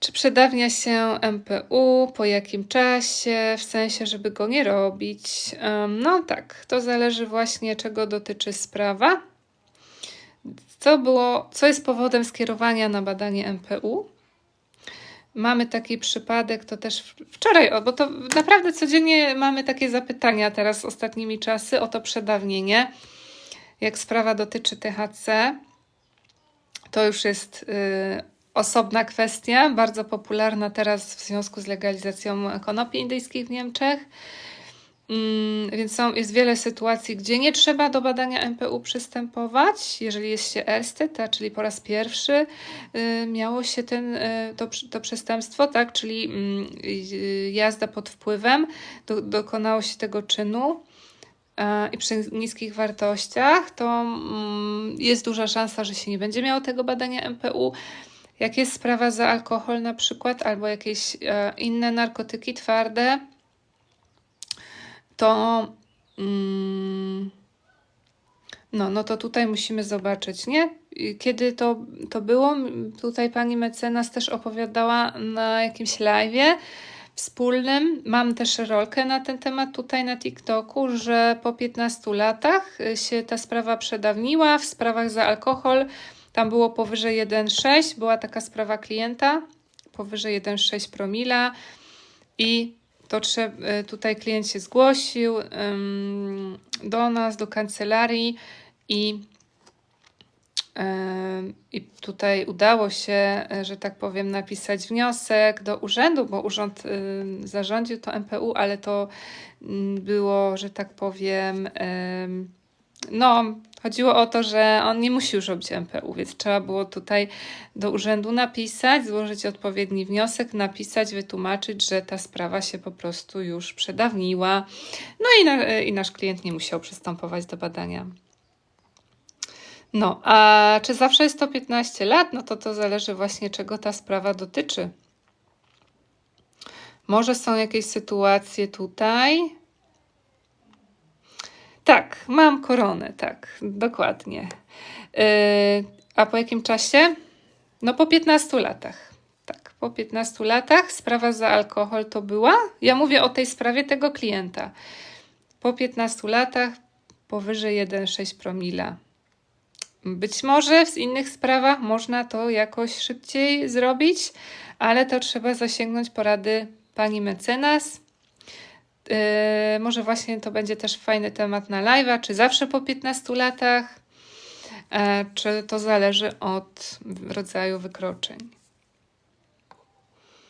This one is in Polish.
Czy przedawnia się MPU, po jakim czasie, w sensie, żeby go nie robić? No tak, to zależy właśnie, czego dotyczy sprawa. Co było, co jest powodem skierowania na badanie MPU? Mamy taki przypadek, to też wczoraj, bo to naprawdę codziennie mamy takie zapytania teraz ostatnimi czasy o to przedawnienie. Jak sprawa dotyczy THC, to już jest y, osobna kwestia, bardzo popularna teraz w związku z legalizacją konopi indyjskich w Niemczech. Mm, Więc są, jest wiele sytuacji, gdzie nie trzeba do badania MPU przystępować, jeżeli jest się Ersted, czyli po raz pierwszy y, miało się ten, y, to, to przestępstwo, tak, czyli mm, y, jazda pod wpływem, do, dokonało się tego czynu i przy niskich wartościach, to mm, jest duża szansa, że się nie będzie miało tego badania MPU. Jak jest sprawa za alkohol na przykład, albo jakieś e, inne narkotyki twarde, to mm, no, no to tutaj musimy zobaczyć, nie? Kiedy to, to było? Tutaj pani mecenas też opowiadała na jakimś live'ie wspólnym. Mam też rolkę na ten temat tutaj na TikToku, że po 15 latach się ta sprawa przedawniła. W sprawach za alkohol tam było powyżej 1,6, była taka sprawa klienta, powyżej 1,6 promila i to trze- y, tutaj klient się zgłosił do nas, do kancelarii i I tutaj udało się, e, że tak powiem, napisać wniosek do urzędu, bo urząd zarządził to MPU, ale to ym, było, że tak powiem, no, chodziło o to, że on nie musi już robić MPU, więc trzeba było tutaj do urzędu napisać, złożyć odpowiedni wniosek, napisać, wytłumaczyć, że ta sprawa się po prostu już przedawniła. No i, na, i nasz klient nie musiał przystępować do badania. No, a czy zawsze jest to 15 lat? No to to zależy właśnie, czego ta sprawa dotyczy. Może są jakieś sytuacje tutaj. Mam koronę, tak, dokładnie. Yy, a po jakim czasie? No po 15 latach. Tak, po 15 latach sprawa za alkohol to była. Ja mówię o tej sprawie tego klienta. Po 15 latach powyżej 1,6 promila. Być może w innych sprawach można to jakoś szybciej zrobić, ale to trzeba zasięgnąć porady pani mecenas. Może właśnie to będzie też fajny temat na live'a, czy zawsze po 15 latach, e, czy to zależy od rodzaju wykroczeń.